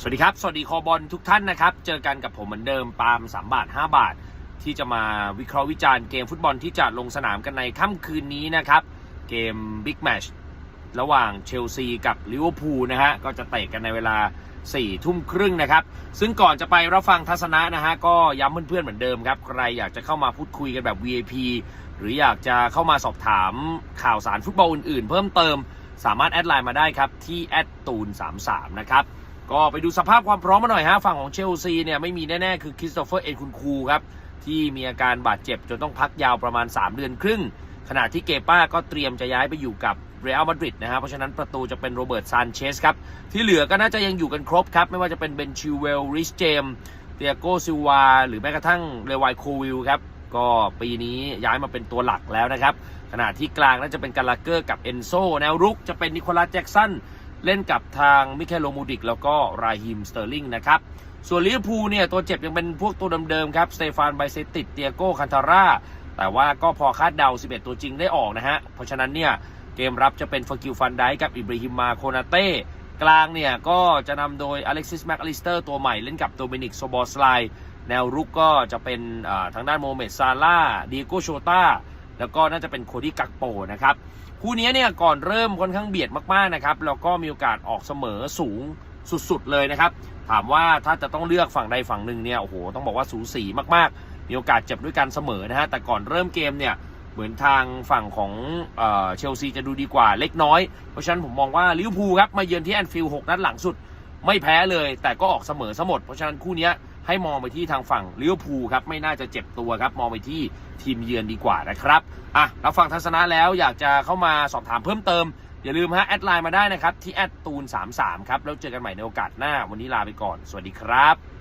สวัสดีครับ สวัสดีคอบอลทุกท่านนะครับ เจอกันกับผมเหมือนเดิมปาล์ม3 บาท 5 บาท ที่จะมาวิเคราะห์วิจารณ์เกมฟุตบอลที่จะลงสนามกันในค่ำคืนนี้นะครับ เกมบิ๊กแมชระหว่างเชลซีกับลิเวอร์พูลนะฮะ ก็จะเตะกันในเวลา 4 ทุ่มครึ่งนะครับ ซึ่งก่อนจะไปรับฟังทัศนะนะฮะ ก็ย้ำเพื่อนๆเหมือนเดิมครับ ใครอยากจะเข้ามาพูดคุยกันแบบ VIP หรืออยากจะเข้ามาสอบถามข่าวสารฟุตบอลอื่นๆ เพิ่มเติมสามารถแอดไลน์มาได้ครับที่แอดตูน33นะครับ ก็ไปดูสภาพความพร้อมมาหน่อยฮะ ฝั่งของเชลซีเนี่ยไม่มีแน่ ๆ คือคริสโตเฟอร์เอ็นคุนคูครับ ที่มีอาการบาดเจ็บ จนต้องพักยาวประมาณ 3 เดือนครึ่ง ขณะที่เกป้าก็เตรียมจะย้ายไปอยู่กับเรอัลมาดริดนะฮะเพราะฉะนั้นประตูจะเป็นโรเบิร์ตซานเชสครับ ที่เหลือก็น่าจะยังอยู่กันครบครับ ไม่ว่าจะเป็นเบนชิวเวลริชเจมเตียโกซิวา หรือแม้กระทั่งเรวายโควิลครับก็ปีนี้ย้ายมาเป็นตัวหลักแล้วนะครับ ขณะที่กลางน่าจะเป็นกาลาเกอร์กับเอนโซแนวรุกจะเป็นนิโคลัสแจ็กสัน เล่นกับทางมิเคลโลมูดิก แล้วก็ราฮิมสเตอร์ลิงนะครับ ส่วนลิเวอร์พูลเนี่ยตัวเจ็บยังเป็นพวกตัวเดิมๆครับสเตฟานไบเซติดเตียโก้คันทาร่าแต่ว่าก็พอคาดเดา 11 ตัวจริงได้ออกนะฮะ เพราะฉะนั้นเนี่ยเกมรับจะเป็นฟากิลฟันไดกับอิบราฮิมมาโคนาเต้กลางเนี่ยก็จะนำโดยอเล็กซิสแมคอลิสเตอร์ตัวใหม่เล่นกับโดมินิกโซบอสไลแนวรุกก็จะเป็นทางด้านโมเมดซาร่าดีโกโชตา แล้วก็น่าจะเป็นโคดี้กักโปนะครับคู่นี้เนี่ยก่อนเริ่มค่อนข้างเบียดมากๆนะครับแล้วก็มีโอกาสออกเสมอสูงสุดๆเลยนะครับ ถามว่าถ้าจะต้องเลือกฝั่งใดฝั่งหนึ่งเนี่ยโอ้โหต้องบอกว่าสูสีมากๆ มีโอกาสเจ็บด้วยกันเสมอนะฮะแต่ก่อนเริ่มเกมเนี่ยเหมือนทางฝั่งของเอ่อเชลซีจะดูดีกว่าเล็กน้อย เพราะฉะนั้นผมมองว่าลิเวอร์พูลครับมาเยือนที่แอนฟิลด์หกนัดหลังสุด ไม่แพ้เลย แต่ก็ออกเสมอสมด เพราะฉะนั้นคู่นี้ให้มองไปที่ทางฝั่งลิเวอร์พูลครับ ไม่น่าจะเจ็บตัวครับ มองไปที่ทีมเยือนดีกว่านะครับ อะเราฟังทัศนะแล้วอยากจะเข้ามาสอบถามเพิ่มเติม อย่าลืมฮะ แอดไลน์มาได้นะครับ ที่แอดตูน33ครับ แล้วเจอกันใหม่ในโอกาสหน้า วันนี้ลาไปก่อน สวัสดีครับ